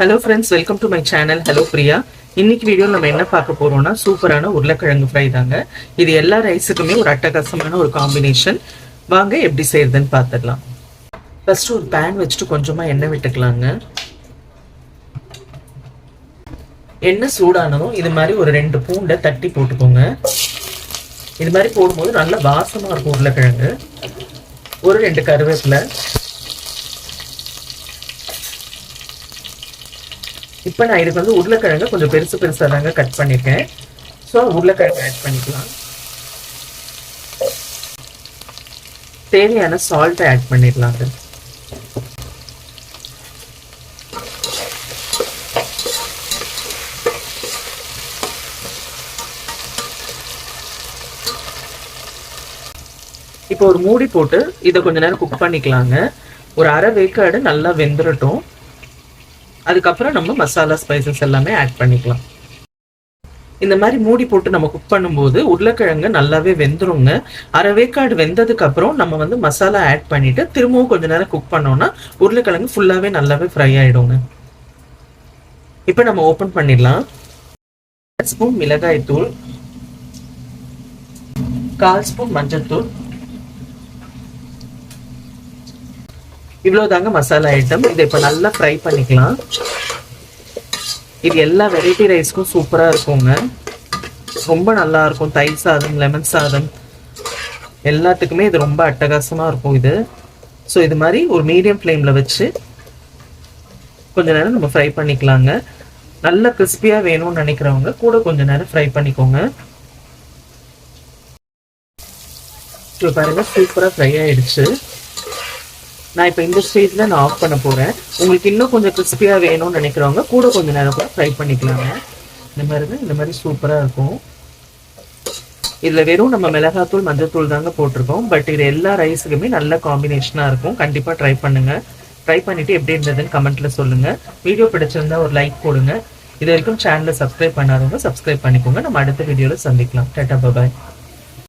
Hello friends welcome to my channel hello Priya இன்னைக்கு video நம்ம என்ன பார்க்க போறோம்னா சூப்பரான உருளைக்கிழங்கு ஃப்ரை தாங்க. இது எல்லா ரைஸுக்குமே ஒரு அட்டகாசமான ஒரு காம்பினேஷன் வாங்க எப்படி செய்யறதுன்னு பார்த்துடலாம். ஃபர்ஸ்ட் ஒரு பேன் வச்சுட்டு கொஞ்சமா எண்ணெய் விட்டுக்கலாங்க. எண்ணெய் சூடானதும் இது மாதிரி ஒரு ரெண்டு பூண்டை தட்டி போட்டுக்கோங்க. இது மாதிரி போடும்போது நல்ல வாசமா இருக்கும் உருளைக்கிழங்கு. ஒரு ரெண்டு கருவேப்பிலை. இப்போ நான் இதுக்கு வந்து உருளைக்கிழங்கு கொஞ்சம் பெருசு பெருசாக தாங்க கட் பண்ணியிருக்கேன் ஸோ உருளைக்கிழங்கு ஆட் பண்ணிக்கலாம். தேவையான சால்ட்டை ஆட் பண்ணிடலாங்க இப்போ ஒரு மூடி போட்டு இதை கொஞ்ச நேரம் குக் பண்ணிக்கலாங்க. ஒரு அரை வேக்காடு நல்லா வெந்துடட்டும் அதுக்கப்புறம் நம்ம மசாலா ஸ்பைசஸ் எல்லாமே ஆட் பண்ணிக்கலாம். இந்த மாதிரி மூடி போட்டு நம்ம குக் பண்ணும்போது உருளைக்கிழங்கு நல்லாவே வெந்துருங்க. அரை வேக்காடு வெந்ததுக்கு அப்புறம் நம்ம வந்து மசாலா ஆட் பண்ணிட்டு திரும்பவும் கொஞ்ச நேரம் குக் பண்ணோம்னா உருளைக்கிழங்கு ஃபுல்லாவே நல்லாவே ஃப்ரை ஆயிடுங்க. இப்போ நம்ம ஓப்பன் பண்ணிடலாம். ஸ்பூன் மிளகாய் தூள் கால் ஸ்பூன் மஞ்சள் தூள் இவ்வளவுதாங்க மசாலா ஐட்டம் இதை இப்போ நல்லா ஃப்ரை பண்ணிக்கலாம். இது எல்லா வெரைட்டி ரைஸ்க்கும் சூப்பராக இருக்குங்க. ரொம்ப நல்லா இருக்கும். தயிர் சாதம் லெமன் சாதம். எல்லாத்துக்குமே இது ரொம்ப அட்டகாசமாக இருக்கும் இது. ஸோ இது மாதிரி ஒரு மீடியம் ஃப்ளேமில் வச்சு கொஞ்ச நேரம் நம்ம ஃப்ரை பண்ணிக்கலாங்க. நல்ல கிறிஸ்பியாக வேணும்னு நினைக்கிறவங்க கூட கொஞ்ச நேரம் ஃப்ரை பண்ணிக்கோங்க. இப்போ பாருங்கள் சூப்பராக ஃப்ரை ஆயிடுச்சு. நான் இப்போ இந்த ஸ்டேஜில் நான் ஆஃப் பண்ண போகிறேன் உங்களுக்கு இன்னும் கொஞ்சம் கிறிஸ்பியாக வேணும்னு நினைக்கிறவங்க கூட கொஞ்சம் நேரம் கூட ஃப்ரை பண்ணிக்கலாங்க. இந்த மாதிரி தான் இந்த மாதிரி சூப்பராக இருக்கும். இதில் வெறும் நம்ம மிளகாத்தூள் மஞ்சத்தூள் தாங்க போட்டிருக்கோம். பட் இது எல்லா ரைஸுக்குமே நல்ல காம்பினேஷனாக இருக்கும். கண்டிப்பாக ட்ரை பண்ணுங்கள் ட்ரை பண்ணிவிட்டு எப்படி இருந்ததுன்னு கமெண்ட்டில் சொல்லுங்கள் வீடியோ பிடிச்சிருந்தா ஒரு லைக் போடுங்க. இது வரைக்கும் சேனலை சப்ஸ்கிரைப் பண்ணாதவங்க சப்ஸ்கிரைப் பண்ணிக்கோங்க. நம்ம அடுத்த வீடியோவில் சந்திக்கலாம். Tata bye bye